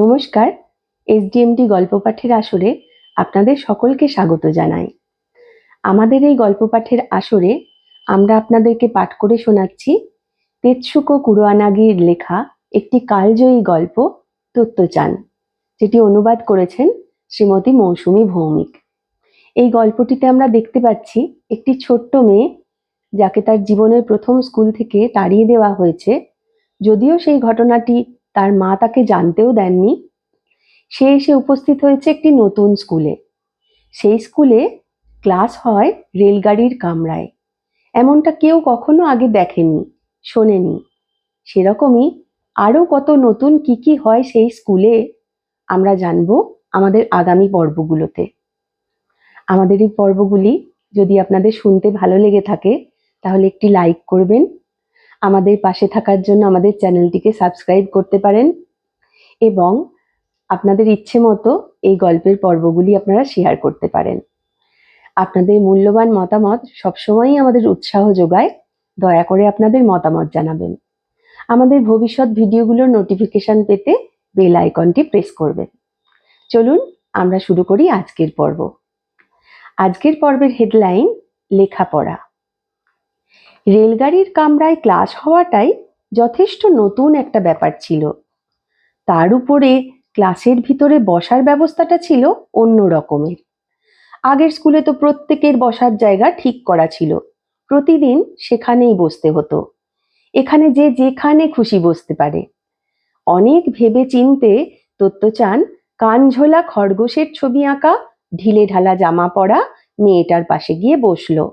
নমস্কার এসডিএমটি গল্প পাঠের আসরে আপনাদের সকলকে স্বাগত জানাই। আমাদের এই গল্প পাঠের আসরে আমরা আপনাদেরকে পাঠ করে শোনাচ্ছি তেৎসুকো কুরোয়ানাগির লেখা একটি কালজয়ী গল্প, তত্ত্বচান, যেটি অনুবাদ করেছেন শ্রীমতী মৌসুমী ভৌমিক। এই গল্পটিতে আমরা দেখতে পাচ্ছি একটি ছোট্ট মেয়ে যাকে তার জীবনের প্রথম স্কুল থেকে তাড়িয়ে দেওয়া হয়েছে, যদিও সেই ঘটনাটি তার মা তাকে জানতেও দেননি। সে এসে উপস্থিত হয়েছে একটি নতুন স্কুলে। সেই স্কুলে ক্লাস হয় রেলগাড়ির কামরায়। এমনটা কেউ কখনো আগে দেখেনি, শোনেনি। সেরকমই আরও কত নতুন কি কি হয় সেই স্কুলে আমরা জানব আমাদের আগামী পর্বগুলোতে। আমাদের এই পর্বগুলি যদি আপনাদের শুনতে ভালো লেগে থাকে, তাহলে একটি লাইক করবেন আমাদের পাশে থাকার জন্য আমাদের চ্যানেলটিকে সাবস্ক্রাইব করতে পারেন এবং আপনাদের ইচ্ছে মতো এই গল্পের পর্বগুলি আপনারা শেয়ার করতে পারেন। আপনাদের মূল্যবান মতামত সবসময়ই আমাদের উৎসাহ যোগায়। দয়া করে আপনাদের মতামত জানাবেন। আমাদের ভবিষ্যৎ ভিডিওগুলোর নোটিফিকেশন পেতে বেল আইকনটি প্রেস করবেন। চলুন আমরা শুরু করি আজকের পর্ব। আজকের পর্বের হেডলাইন লেখাপড়া। রেলগাড়ির কামরায় ক্লাস হওয়াটাই যথেষ্ট নতুন একটা ব্যাপার ছিল। তার উপরে ক্লাসের ভিতরে বসার ব্যবস্থাটা ছিল অন্য রকমের। আগের স্কুলে তো প্রত্যেকের বসার জায়গা ঠিক করা ছিল। প্রতিদিন সেখানেই বসতে হতো। এখানে যে যেখানে খুশি বসতে পারে। অনেক ভেবে চিনতে তত্ত্বচান কানঝোলা খরগোশের ছবি আঁকা, ঢিলে ঢালা জামা পরা মেয়েটার পাশে গিয়ে বসল।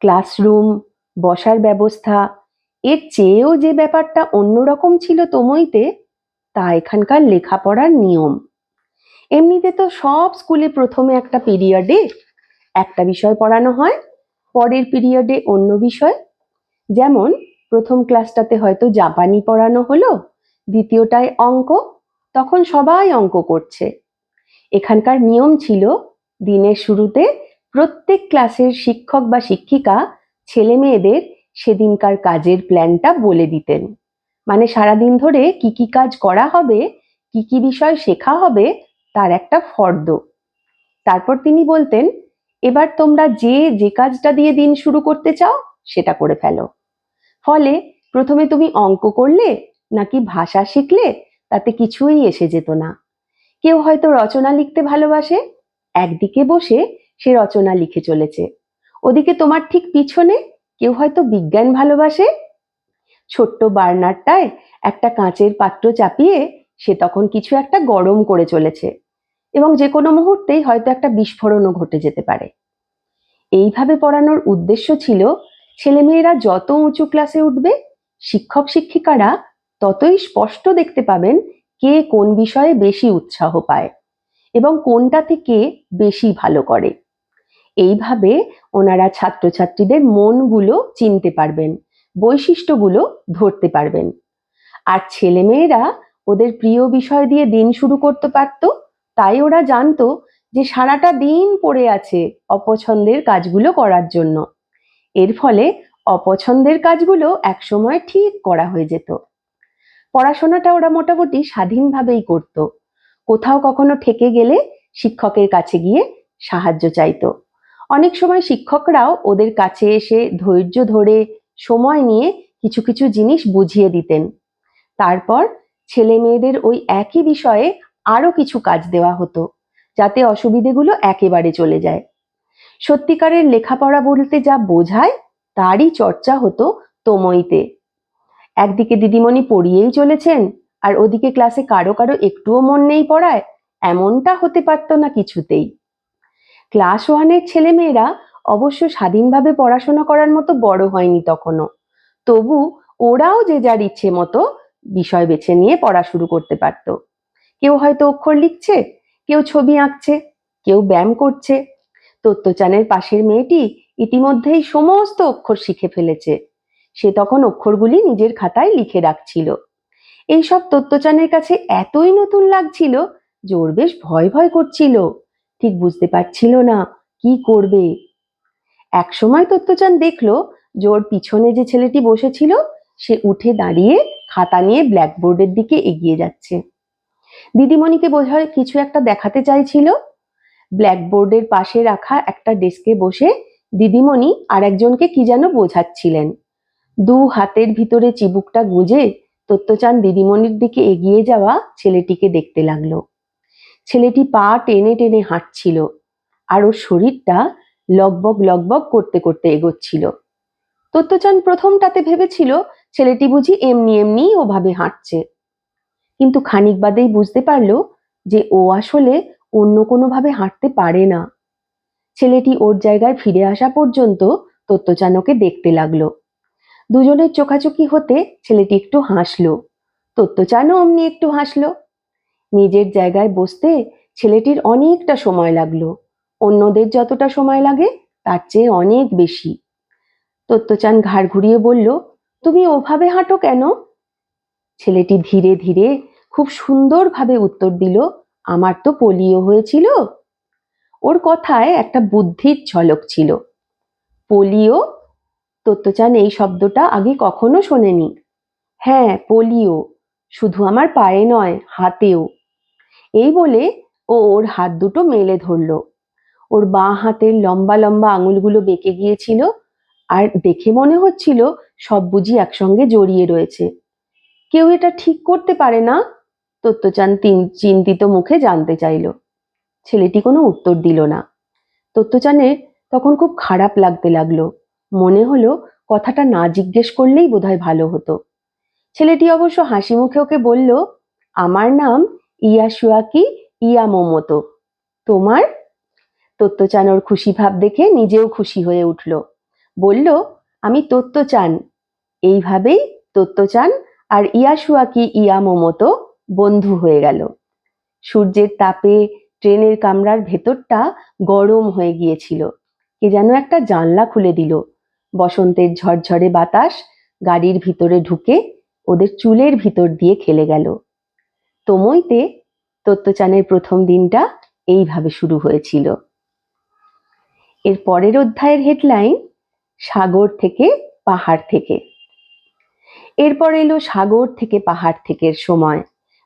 ক্লাসরুম বসার ব্যবস্থা। এর চেয়েও যে ব্যাপারটা অন্যরকম ছিল তমইতে, তা এখানকার লেখাপড়ার নিয়ম। এমনিতে তো সব স্কুলে প্রথমে একটা পিরিয়ডে একটা বিষয় পড়ানো হয়, পরের পিরিয়ডে অন্য বিষয়। যেমন, প্রথম ক্লাসটাতে হয়তো জাপানি পড়ানো হলো, দ্বিতীয়টায় অঙ্ক, তখন সবাই অঙ্ক করছে। এখানকার নিয়ম ছিল, দিনের শুরুতে প্রত্যেক ক্লাসের শিক্ষক বা শিক্ষিকা ছেলে মেয়েদের সেদিনকার কাজের প্ল্যানটা বলে দিতেন। মানে সারাদিন ধরে কি কি কাজ করা হবে, কি কি বিষয় শেখা হবে, তার একটা ফর্দ। তারপর তিনি বলতেন, এবার তোমরা যে যে কাজটা দিয়ে দিন শুরু করতে চাও, সেটা করে ফেলো। ফলে প্রথমে তুমি অঙ্ক করলে, নাকি ভাষা শিখলে, তাতে কিছুই এসে যেত না। কেউ হয়তো রচনা লিখতে ভালোবাসে, একদিকে বসে সে রচনা লিখে চলেছে। ওদিকে তোমার ঠিক পিছনে কেউ হয়তো বিজ্ঞান ভালোবাসে। ছোট্ট বার্নারটায় একটা কাঁচের পাত্র চাপিয়ে সে তখন কিছু একটা গরম করে চলেছে এবং যে কোনো মুহূর্তেই হয়তো একটা বিস্ফোরণও ঘটে যেতে পারে। এইভাবে পড়ানোর উদ্দেশ্য ছিল, ছেলেমেয়েরা যত উঁচু ক্লাসে উঠবে, শিক্ষক শিক্ষিকারা ততই স্পষ্ট দেখতে পাবেন কে কোন বিষয়ে বেশি উৎসাহ পায় এবং কোনটা থেকে বেশি ভালো করে। এইভাবে ওনারা ছাত্রছাত্রীদের মনগুলো চিনতে পারবেন, বৈশিষ্ট্যগুলো ধরতে পারবেন। আর ছেলেমেয়েরা ওদের প্রিয় বিষয় দিয়ে দিন শুরু করতে পারতো, তাই ওরা জানতো যে সারাটা দিন পড়ে আছে অপছন্দের কাজগুলো করার জন্য। এর ফলে অপছন্দের কাজগুলো একসময় ঠিক করা হয়ে যেত। পড়াশোনাটা ওরা মোটামুটি স্বাধীনভাবেই করত। কোথাও কখনো ঠেকে গেলে শিক্ষকের কাছে গিয়ে সাহায্য চাইতো। অনেক সময় শিক্ষকরাও ওদের কাছে এসে ধৈর্য ধরে সময় নিয়ে কিছু কিছু জিনিস বুঝিয়ে দিতেন। তারপর ছেলে মেয়েদের ওই একই বিষয়ে আরও কিছু কাজ দেওয়া হতো, যাতে অসুবিধেগুলো একেবারে চলে যায়। সত্যিকারের লেখাপড়া বলতে যা বোঝায়, তারই চর্চা হতো তমইতে। একদিকে দিদিমণি পড়িয়েই চলেছেন, আর ওদিকে ক্লাসে কারও কারও একটুও মন নেই পড়ায়, এমনটা হতে পারতো না কিছুতেই। ক্লাস ওয়ানের ছেলেমেয়েরা অবশ্য স্বাধীনভাবে পড়াশোনা করার মতো বড় হয়নি তখনও। তবু ওরাও যে যার ইচ্ছে মতো বিষয় বেছে নিয়ে পড়া শুরু করতে পারত। কেউ হয়তো অক্ষর লিখছে, কেউ ছবি আঁকছে, কেউ ব্যায়াম করছে। তত্ত্বচানের পাশের মেয়েটি ইতিমধ্যেই সমস্ত অক্ষর শিখে ফেলেছে। সে তখন অক্ষরগুলি নিজের খাতায় লিখে রাখছিল। এইসব তত্ত্বচানের কাছে এতই নতুন লাগছিল যে ওর বেশ ভয় ভয় করছিল। ঠিক বুঝতে পারছিল না, কি করবে? একসময় তত্ত্বচান দেখল যে ওর পিছনে যে ছেলেটি বসেছিল, সে উঠে দাঁড়িয়ে খাতা নিয়ে ব্ল্যাকবোর্ডের দিকে এগিয়ে যাচ্ছে। দিদিমণিকে বোধহয় কিছু একটা দেখাতে চাইছিল। ব্ল্যাকবোর্ডের পাশে রাখা একটা ডেস্কে বসে দিদিমণি আর একজনকে কি যেন বোঝাচ্ছিলেন। দু হাতের ভিতরে চিবুকটা গুজে তত্ত্বচান দিদিমণির দিকে এগিয়ে যাওয়া ছেলেটিকে দেখতে লাগল। ছেলেটি পা টেনে টেনে হাঁটছিল আর ওর শরীরটা লগবগ লগবগ করতে করতে এগোচ্ছিল। তত্ত্বচান প্রথমটাতে ভেবেছিল ছেলেটি বুঝি এমনি এমনি ওভাবে হাঁটছে। কিন্তু খানিক বাদেই বুঝতে পারল যে ও আসলে অন্য কোনোভাবে হাঁটতে পারে না। ছেলেটি ওর জায়গায় ফিরে আসা পর্যন্ত তত্ত্বচানকে দেখতে লাগল। দুজনের চোখাচোখি হতে ছেলেটি একটু হাসলো। তত্ত্বচানও অমনি একটু হাসলো। নিজের জায়গায় বসতে ছেলেটির অনেকটা সময় লাগল। অন্যদের যতটা সময় লাগে, তার চেয়ে অনেক বেশি। তত্ত্বচান ঘাড় ঘুরিয়ে বলল, তুমি ওভাবে হাঁটো কেন? ছেলেটি ধীরে ধীরে খুব সুন্দরভাবে উত্তর দিল, আমার তো পোলিও হয়েছিল। ওর কথায় একটা বুদ্ধির ঝলক ছিল। পোলিও? তত্ত্বচান এই শব্দটা আগে কখনো শোনেনি। হ্যাঁ পোলিও। শুধু আমার পায়ে নয়, হাতেও। এই বলে ও ওর হাত দুটো মেলে ধরলো। ওর বাঁ হাতের লম্বা লম্বা আঙুলগুলো বেঁকে গিয়েছিল আর দেখে মনে হচ্ছিল সব বুঝি একসঙ্গে জড়িয়ে রয়েছে। কেউ এটা ঠিক করতে পারে না? তত্ত্বচান চিন্তিত মুখে জানতে চাইল। ছেলেটি কোনো উত্তর দিল না। তত্ত্বচানের তখন খুব খারাপ লাগতে লাগল। মনে হলো কথাটা না জিজ্ঞেস করলেই বোধহয় ভালো হতো। ছেলেটি অবশ্য হাসি মুখে ওকে বলল, আমার নাম ইয়াসুয়াকি ইয়ামোমোতো তোমার? তত্ত্বচান ওর খুশি ভাব দেখে নিজেও খুশি হয়ে উঠল। বলল, আমি তত্ত্বচান। এইভাবেই তত্ত্বচান আর ইয়াসুয়াকি ইয়ামোমোতো বন্ধু হয়ে গেল। সূর্যের তাপে ট্রেনের কামরার ভেতরটা গরম হয়ে গিয়েছিল। কে যেন একটা জানলা খুলে দিল। বসন্তের ঝরঝরে বাতাস গাড়ির ভিতরে ঢুকে ওদের চুলের ভিতর দিয়ে খেলে গেল। তোমইতে তত্ত্বচানের প্রথম দিনটা এইভাবে শুরু হয়েছিল। এর পরের অধ্যায়ের হেডলাইন সাগর থেকে পাহাড় থেকে। এরপর এলো সাগর থেকে পাহাড় থেকে সময়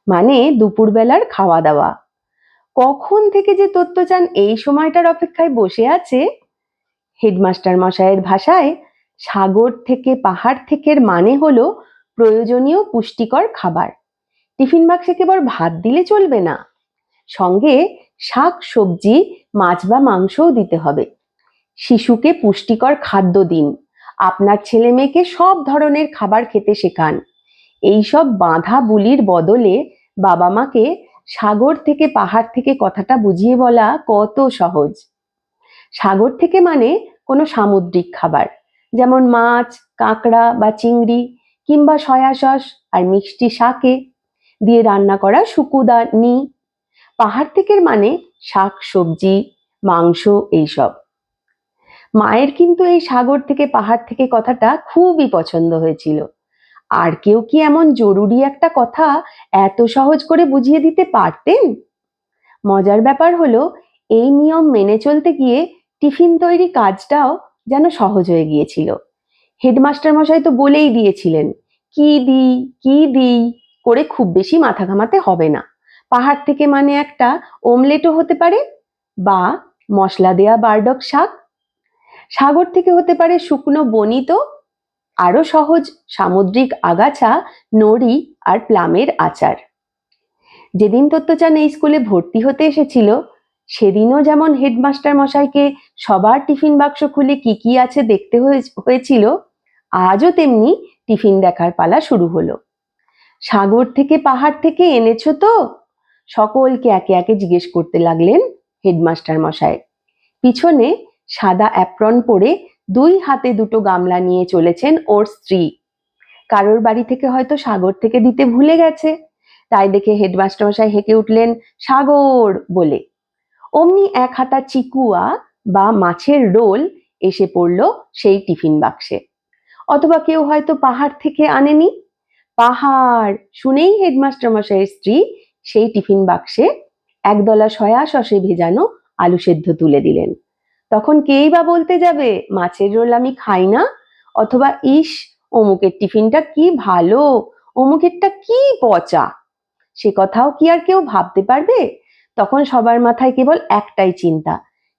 মানে দুপুরবেলার খাওয়া দাওয়া কখন থেকে যে তত্ত্বচান এই সময়টার অপেক্ষায় বসে আছে, হেডমাস্টার মশাইয়ের ভাষায় সাগর থেকে পাহাড় থেকের মানে হলো প্রয়োজনীয় পুষ্টিকর খাবার। টিফিন বাক্সে কেবল ভাত দিলে চলবে না? সঙ্গে শাক, সবজি, মাছ বা মাংসও দিতে হবে। শিশুকে পুষ্টিকর খাদ্য দিন। আপনার ছেলে মেয়েকে সব ধরনের খাবার খেতে শেখান। এইসব বাঁধা বুলির বদলে বাবা মাকে সাগর থেকে পাহাড় থেকে কথাটা বুঝিয়ে বলা কত সহজ। সাগর থেকে মানে কোনো সামুদ্রিক খাবার, যেমন মাছ, কাঁকড়া বা চিংড়ি কিংবা সয়া সস আর মিষ্টি শাকে। দিয়ে রান্না করা শুকুদা নি। পাহাড় থেকে মানে শাক, সবজি, মাংস এইসব। মায়ের কিন্তু এই সাগর থেকে, পাহাড় থেকে কথাটা খুবই পছন্দ হয়েছিল। আর কেউ কি এমন জরুরি একটা কথা এত সহজ করে বুঝিয়ে দিতে পারতেন? মজার ব্যাপার হলো, এই নিয়ম মেনে চলতে গিয়ে টিফিন তৈরি কাজটাও যেন সহজ হয়ে গিয়েছিল। হেডমাস্টার মশাই তো বলেই দিয়েছিলেন, কি দিই কি দিই? করে খুব বেশি মাথা ঘামাতে হবে না। পাহাড় থেকে মানে একটা ওমলেটও হতে পারে বা মশলা দেয়া বার্ডক শাক। সাগর থেকে হতে পারে শুকনো বনিত, আরও সহজ সামুদ্রিক আগাছা, নড়ি আর প্লামের আচার। যেদিন তত্ত্বচান এই স্কুলে ভর্তি হতে এসেছিল, সেদিনও যেমন হেডমাস্টার মশাইকে সবার টিফিন বাক্স খুলে কি কি আছে দেখতে হয়ে- হয়েছিল, আজও তেমনি টিফিন দেখার পালা শুরু হলো। সাগর থেকে, পাহাড় থেকে এনেছো তো? সকলকে একে একে জিজ্ঞেস করতে লাগলেন হেডমাস্টার মশাই। পিছনে সাদা অ্যাপ্রন পরে দুই হাতে দুটো গামলা নিয়ে চলেছেন ওর স্ত্রী। কারোর বাড়ি থেকে হয়তো সাগর থেকে দিতে ভুলে গেছে। তাই দেখে হেডমাস্টার মশাই হেঁকে উঠলেন, সাগর! বলে। অমনি এক হাতা চিকুয়া বা মাছের রোল এসে পড়ল সেই টিফিন বাক্সে। অথবা কেউ হয়তো পাহাড় থেকে আনেনি। পাহাড়। শুনেই হেডমাস্টার মশাইয়ের স্ত্রী সেই টিফিন বাক্সে একদলা সয়া সসে ভেজানো আলু সেদ্ধ তুলে দিলেন। তখন কেই বা বলতে যাবে, মাছের রোল আমি খাই না? অথবা ইস, অমুকের টিফিনটা কি ভালো? অমুকেরটা কি পচা? সে কথাও কি আর কেউ ভাবতে পারবে? তখন সবার মাথায় কেবল একটাই চিন্তা,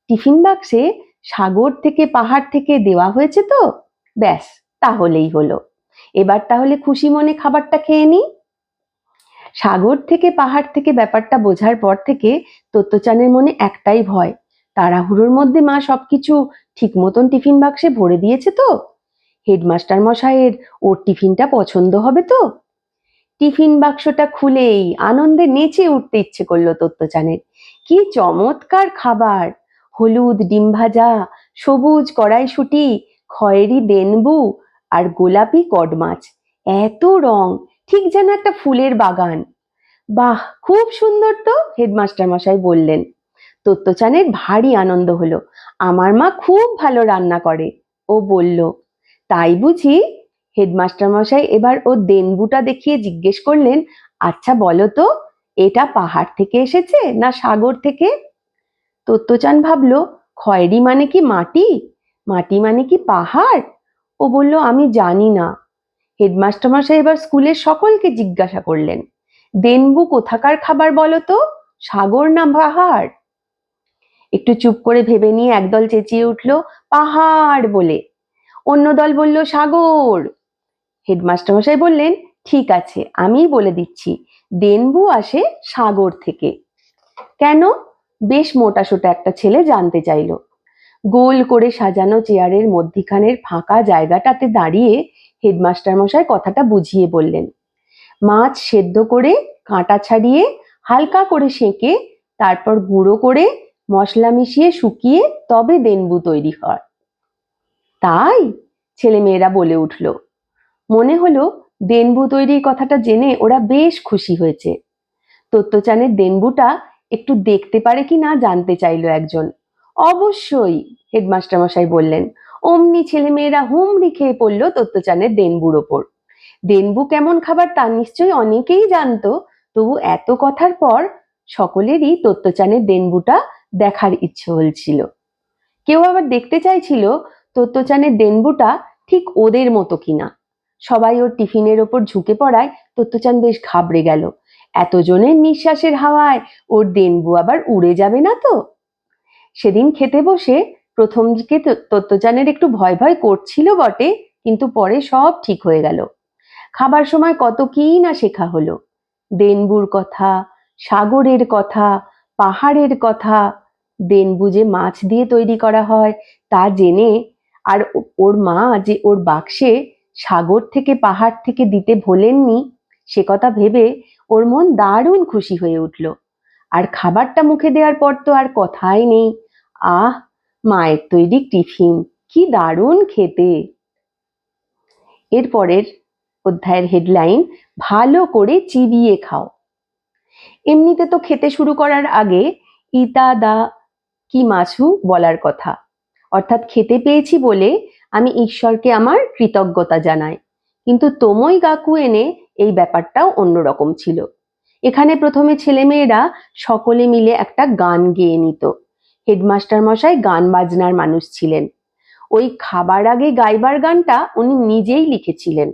টিফিন বাক্সে সাগর থেকে পাহাড় থেকে দেওয়া হয়েছে তো? ব্যাস, তাহলেই হলো। এবার তাহলে খুশি মনে খাবারটা খেয়ে নিই? সাগর থেকে পাহাড় থেকে ব্যাপারটা বোঝার পর থেকে তত্ত্বচানের মনে একটাই ভয়, তাড়াহুড়োর মধ্যে মা সবকিছু ঠিক মতন টিফিন বাক্সে ভরে দিয়েছে তো? হেডমাস্টার মশাইয়ের ওর টিফিনটা পছন্দ হবে তো? টিফিন বাক্সটা খুলেই আনন্দে নেচে উঠতে ইচ্ছে করল তত্ত্বচানের। কি চমৎকার খাবার! হলুদ, ডিম ভাজা, সবুজ কড়াইশুটি, খয়েরি, দেনবু আর গোলাপি কড মাছ, এত রং, ঠিক যেন একটা ফুলের বাগান। বাহ, খুব সুন্দর তো, হেডমাস্টার মশাই বললেন। তত্ত্বচানের ভারী আনন্দ হলো, আমার মা খুব ভালো রান্না করে, ও বলল। তাই বুঝি? হেডমাস্টার মশাই এবার ও দেনবুটা দেখিয়ে জিজ্ঞেস করলেন আচ্ছা বলো তো, এটা পাহাড় থেকে এসেছে না সাগর থেকে? তত্ত্বচান ভাবলো, খয়েরি মানে কি মাটি? মাটি মানে কি পাহাড়? ও বলল, আমি জানি না। হেডমাস্টার মশাই এবার স্কুলের সকলকে জিজ্ঞাসা করলেন, দেনবু কোথাকার খাবার বলো তো? সাগর না পাহাড়? একটু চুপ করে ভেবে নিয়ে একদল চেঁচিয়ে উঠল, পাহাড় বলে। অন্য দল বলল, সাগর। হেডমাস্টার মশাই বললেন, ঠিক আছে, আমিই বলে দিচ্ছি, দেনবু আসে সাগর থেকে। কেন? বেশ মোটা সোটা একটা ছেলে জানতে চাইল। গোল করে সাজানো চেয়ারের মধ্যিখানের ফাঁকা জায়গাটাতে দাঁড়িয়ে হেডমাস্টার মশাই কথাটা বুঝিয়ে বললেন। মাছ সেদ্ধ করে, কাঁটা ছাড়িয়ে, হালকা করে সেঁকে, তারপর গুঁড়ো করে, মশলা মিশিয়ে শুকিয়ে তবে দেনবু তৈরি হয়। তাই? ছেলেমেয়েরা বলে উঠল। মনে হলো দেনবু তৈরির কথাটা জেনে ওরা বেশ খুশি হয়েছে। তত্ত্বচানের দেনবুটা একটু দেখতে পারে কি না জানতে চাইলো একজন। অবশ্যই, হেডমাস্টার মশাই বললেন। অমনি ছেলেমেয়েরা হুমড়ি খেয়ে পড়ল তত্ত্বচানের দেনবুর ওপর। দেনবু কেমন খাবার তা নিশ্চয়ই অনেকেই জানতো, তবু এত কথার পর সকলেরই তত্ত্বচানের দেনবুটা দেখার ইচ্ছে হয়েছিল কেউ আবার দেখতে চাইছিল তত্ত্বচানের দেনবুটা ঠিক ওদের মতো কিনা। সবাই ওর টিফিনের ওপর ঝুঁকে পড়ায় তত্ত্বচান বেশ ঘাবড়ে গেল। এতজনের নিঃশ্বাসের হাওয়ায় ওর দেনবু আবার উড়ে যাবে না তো? সেদিন খেতে বসে প্রথম দিকে তত্ত্বচানের একটু ভয় ভয় করছিল বটে, কিন্তু পরে সব ঠিক হয়ে গেল। খাবার সময় কত কি না শেখা হলো। দেনবুর কথা, সাগরের কথা, পাহাড়ের কথা, দেনবু যে মাছ দিয়ে তৈরি করা হয় তা জেনে আর ওর মা যে ওর বাক্সে সাগর থেকে পাহাড় থেকে দিতে ভোলেননি, সে কথা ভেবে ওর মন দারুণ খুশি হয়ে উঠল। আর খাবারটা মুখে দেওয়ার পর তো আর কথাই নেই। আহ, মায়ের তৈরি টিফিন, কি দারুণ খেতে। এরপরের অধ্যায়ের হেডলাইন ভালো করে চিবিয়ে খাও। এমনিতে তো খেতে শুরু করার আগে, ইতা দা কি মাছু বলার কথা। অর্থাৎ খেতে পেয়েছি বলে আমি ঈশ্বরকে আমার কৃতজ্ঞতা জানাই। কিন্তু তোমই গাকু এনে এই ব্যাপারটাও অন্যরকম ছিল। এখানে প্রথমে ছেলেমেয়েরা সকলে মিলে একটা গান গেয়ে নিত। হেডমাস্টার মশাই গান বাজনার মানুষ ছিলেন। ওই খাবার আগে গাইবার গানটা উনি নিজেই লিখেছিলেন।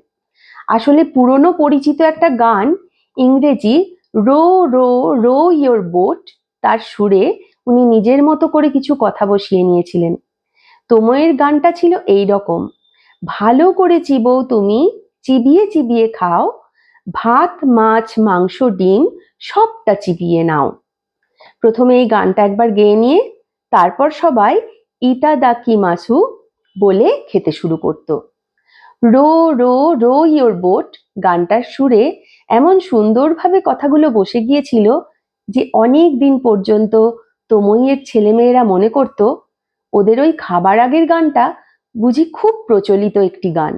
আসলে পুরনো পরিচিত একটা গান ইংরেজি row row row your boat তার সুরে উনি নিজের মতো করে কিছু কথা বসিয়ে নিয়েছিলেন। তোময়ের গানটা ছিল এই রকম ভালো করে চিবো তুমি, চিবিয়ে চিবিয়ে খাও, ভাত, মাছ, মাংস, ডিম সবটা চিবিয়ে নাও। প্রথমে এই গানটা একবার গেয়ে নিয়ে তারপর সবাই ইতা দাকি মাসু বলে খেতে শুরু করত। Row row row, your boat, গানটার সুরে এমন সুন্দরভাবে কথাগুলো বসে গিয়েছিল যে অনেক দিন পর্যন্ত তমইয়ের ছেলেমেয়েরা মনে করত, ওদের ওই খাবার আগের গানটা বুঝি খুব প্রচলিত একটি গান।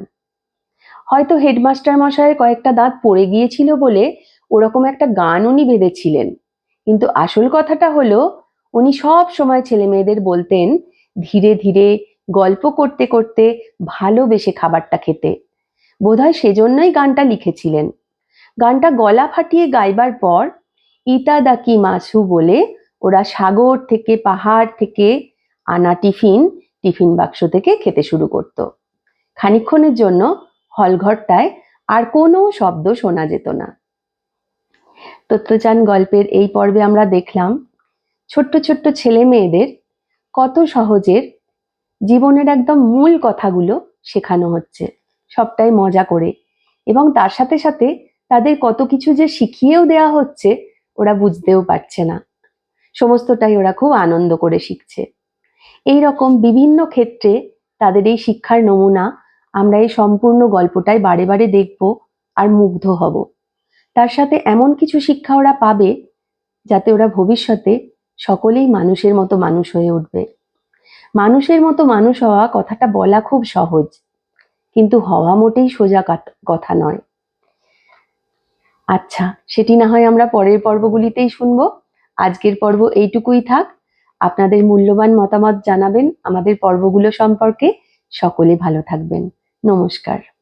হয়তো হেডমাস্টার মশাইয়ের কয়েকটা দাঁত পড়ে গিয়েছিল বলে ওরকম একটা গান উনি বেঁধেছিলেন। কিন্তু আসল কথাটা হলো উনি সব সময় ছেলে মেয়েদের বলতেন, ধীরে ধীরে গল্প করতে করতে ভালোবেসে খাবারটা খেতে। বোধহয় সেজন্যই গানটা লিখেছিলেন। গানটা গলা ফাটিয়ে গাইবার পর ইতাদাকি মাছু বলে ওরা সাগর থেকে, পাহাড় থেকে আনা টিফিন টিফিন বাক্স থেকে খেতে শুরু করত। খানিক্ষণের জন্য হলঘরটায় আর কোনো শব্দ শোনা যেত না। তত্ত্বচান গল্পের এই পর্বে আমরা দেখলাম ছোট্ট ছোট্ট ছেলে মেয়েদের কত সহজের জীবনের একদম মূল কথাগুলো শেখানো হচ্ছে। সবটাই মজা করে এবং তার সাথে সাথে তাদের কত কিছু যে শিখিয়েও দেওয়া হচ্ছে, ওরা বুঝতেও পারছে না। সমস্তটাই ওরা খুব আনন্দ করে শিখছে। এই রকম বিভিন্ন ক্ষেত্রে তাদের এই শিক্ষার নমুনা আমরা এই সম্পূর্ণ গল্পটাই বারে বারে দেখব আর মুগ্ধ হব। তার সাথে এমন কিছু শিক্ষা ওরা পাবে যাতে ওরা ভবিষ্যতে সকলেই মানুষের মতো মানুষ হয়ে উঠবে। মানুষের মতো মানুষ হওয়া কথাটা বলা খুব সহজ, কিন্তু হওয়া মোটেই সোজা কথা নয়। আচ্ছা সেটি না হয় আমরা পরের পর্বগুলিতেই শুনব। আজকের পর্ব এইটুকুই থাক। আপনাদের মূল্যবান মতামত জানাবেন আমাদের পর্বগুলো সম্পর্কে। সকলে ভালো থাকবেন। নমস্কার।